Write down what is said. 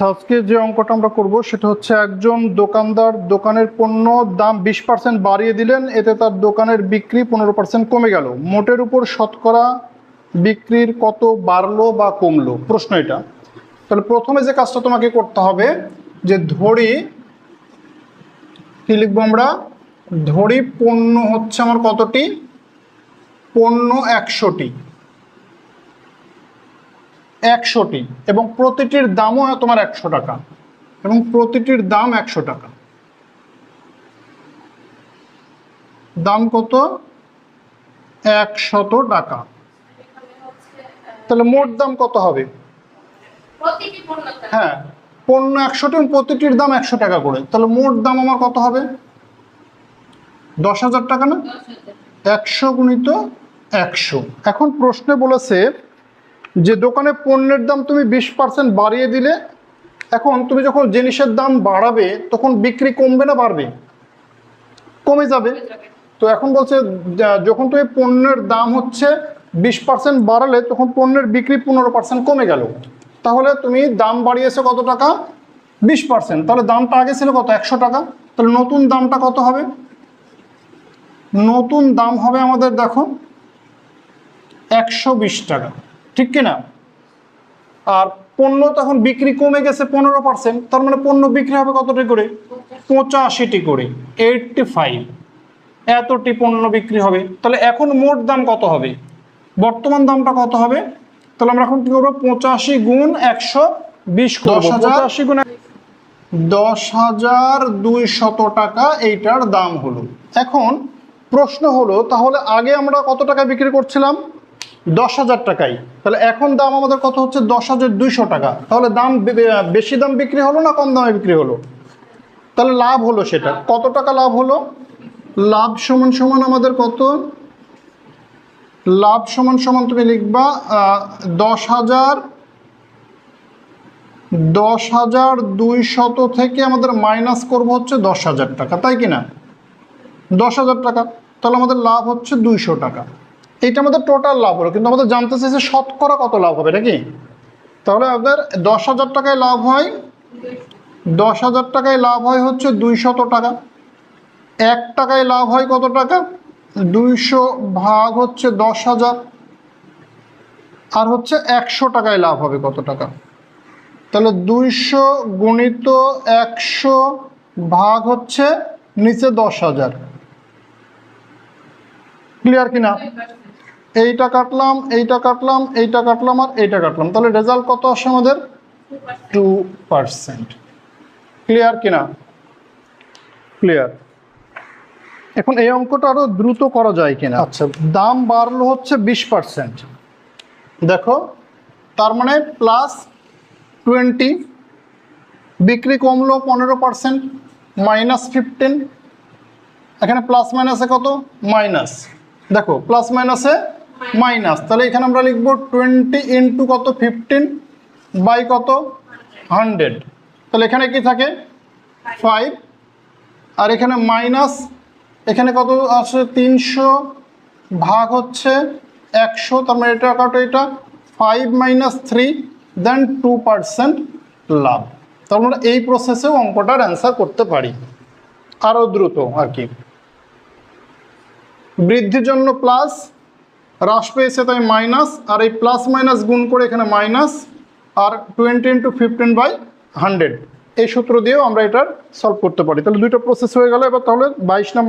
আচ্ছা আজকে যে অঙ্কটা আমরা করব, সেটা হচ্ছে একজন দোকানদার দোকানের পণ্য দাম বিশ পার্সেন্ট বাড়িয়ে দিলেন, এতে তার দোকানের বিক্রি পনেরো পার্সেন্ট কমে গেল। মোটের উপর শতকরা বিক্রির কত বাড়লো বা কমলো? প্রশ্ন এটা। তাহলে প্রথমে যে কাজটা তোমাকে করতে হবে, যে ধরি, কি লিখব আমরা? ধরি পণ্য হচ্ছে আমার কতটি? পণ্য একশোটি। একশোটি। এবং প্রতিটির দামও হয় তোমার একশো টাকা। এবং প্রতিটির দাম একশো টাকা। দাম কত? একশত টাকা। তাহলে মোট দাম কত হবে? হ্যাঁ পণ্য একশোটি প্রতিটির দাম একশো টাকা করে। তাহলে মোট দাম আমার কত হবে? দশ হাজার টাকা না? একশো গুণিত একশো। এখন প্রশ্নে বলেছে যে দোকানে পণ্যের দাম তুমি বিশ পার্সেন্ট বাড়িয়ে দিলে এখন তুমি যখন জিনিসের দাম বাড়াবে তখন বিক্রি কমবে না বাড়বে? কমে যাবে। তো এখন বলছে যখন তুমি পণ্যের দাম হচ্ছে বিশ পার্সেন্ট বাড়ালে তখন পণ্যের বিক্রি পনেরো পার্সেন্ট কমে গেল। তাহলে তুমি দাম বাড়িয়েছো কত টাকা? বিশ পার্সেন্ট তাহলে দামটা আগে ছিল কত? একশো টাকা। তাহলে নতুন দামটা কত হবে? নতুন দাম হবে আমাদের দেখো একশো বিশ টাকা। ঠিক কিনা? আর পণ্য তখন বিক্রি কমে গেছে পনেরো পার্সেন্ট তার মানে পণ্য বিক্রি হবে কতটি করে? পঁচাশিটি করে এইটটি ফাইভ এতটি পণ্য বিক্রি হবে তাহলে এখন মোট দাম কত হবে? বর্তমান দামটা কত হবে? তাহলে আমরা এখন কি করব? পঁচাশি গুণ একশো বিশ দশ হাজার পঁচাশি গুণ দশ হাজার দুইশত টাকা এইটার দাম হলো। এখন প্রশ্ন হলো তাহলে আগে আমরা কত টাকা বিক্রি করছিলাম? দশ হাজার টাকাই। তাহলে এখন দাম আমাদের কত হচ্ছে? দশ হাজার দুইশো টাকা। তাহলে দাম বেশি দাম বিক্রি হলো না কম দামে বিক্রি হলো? তাহলে লাভ হলো সেটা। কত টাকা লাভ হলো? লাভ সমান সমান আমাদের কত? লাভ সমান সমান তুমি লিখবা দশ হাজার দশ হাজার দুই শত থেকে আমাদের মাইনাস করব হচ্ছে দশ হাজার টাকা। তাই কি না দশ হাজার টাকা। তাহলে আমাদের লাভ হচ্ছে দুইশো টাকা। এইটা আমাদের টোটাল লাভ হলো। কিন্তু আমাদের জানতে চাইছে শতকরা কত লাভ হবে, নাকি? তাহলে আমাদের দশ হাজার টাকায় লাভ হয়, দশ হাজার টাকায় লাভ হয় হচ্ছে দুইশত টাকা। এক টাকায় লাভ হয় কত টাকা? দুইশো ভাগ হচ্ছে দশ হাজার। আর হচ্ছে একশো টাকায় লাভ হবে কত টাকা? তাহলে দুইশো গুণিত একশো ভাগ হচ্ছে নিচে দশ হাজার। ক্লিয়ার কিনা? এইটা কাটলাম এইটা কাটলাম এইটা কাটলাম আর এইটা কাটলাম। তাহলে রেজাল্ট কত আসে আমাদের? টু পার্সেন্ট ক্লিয়ার কিনা? ক্লিয়ার এখন এই অঙ্কটা আরও দ্রুত করা যায় কিনা? আচ্ছা। দাম বাড়লো হচ্ছে বিশ পার্সেন্ট দেখো তার মানে প্লাস টোয়েন্টি বিক্রি কমলো পনেরো পার্সেন্ট মাইনাস ফিফটিন এখানে প্লাস মাইনাসে কত? মাইনাস দেখো প্লাস মাইনাসে মাইনাস। তাহলে এখানে আমরা লিখব টোয়েন্টি ইন্টু কত? ফিফটিন বাই কত? হান্ড্রেড। তাহলে এখানে কি থাকে? ফাইভ। আর এখানে মাইনাস, এখানে কত আছে তিনশো ভাগ হচ্ছে একশো। তার মানে এটা কাটো এটা। Five minus three, then two percent লাভ। তার মানে এই প্রসেসেও অঙ্কটার অ্যান্সার করতে পারি। আরও দ্রুত আর কি। বৃদ্ধির জন্য প্লাস হ্রাস পেয়েছে তাই মাইনাস আর এই প্লাস মাইনাস গুণ করে এখানে minus R twenty into fifteen by hundred এই সূত্র দিয়েও আমরা এটার সলভ করতে পারি। তাহলে দুইটা প্রসেস হয়ে গেল, এবার তাহলে বাইশ নম্বর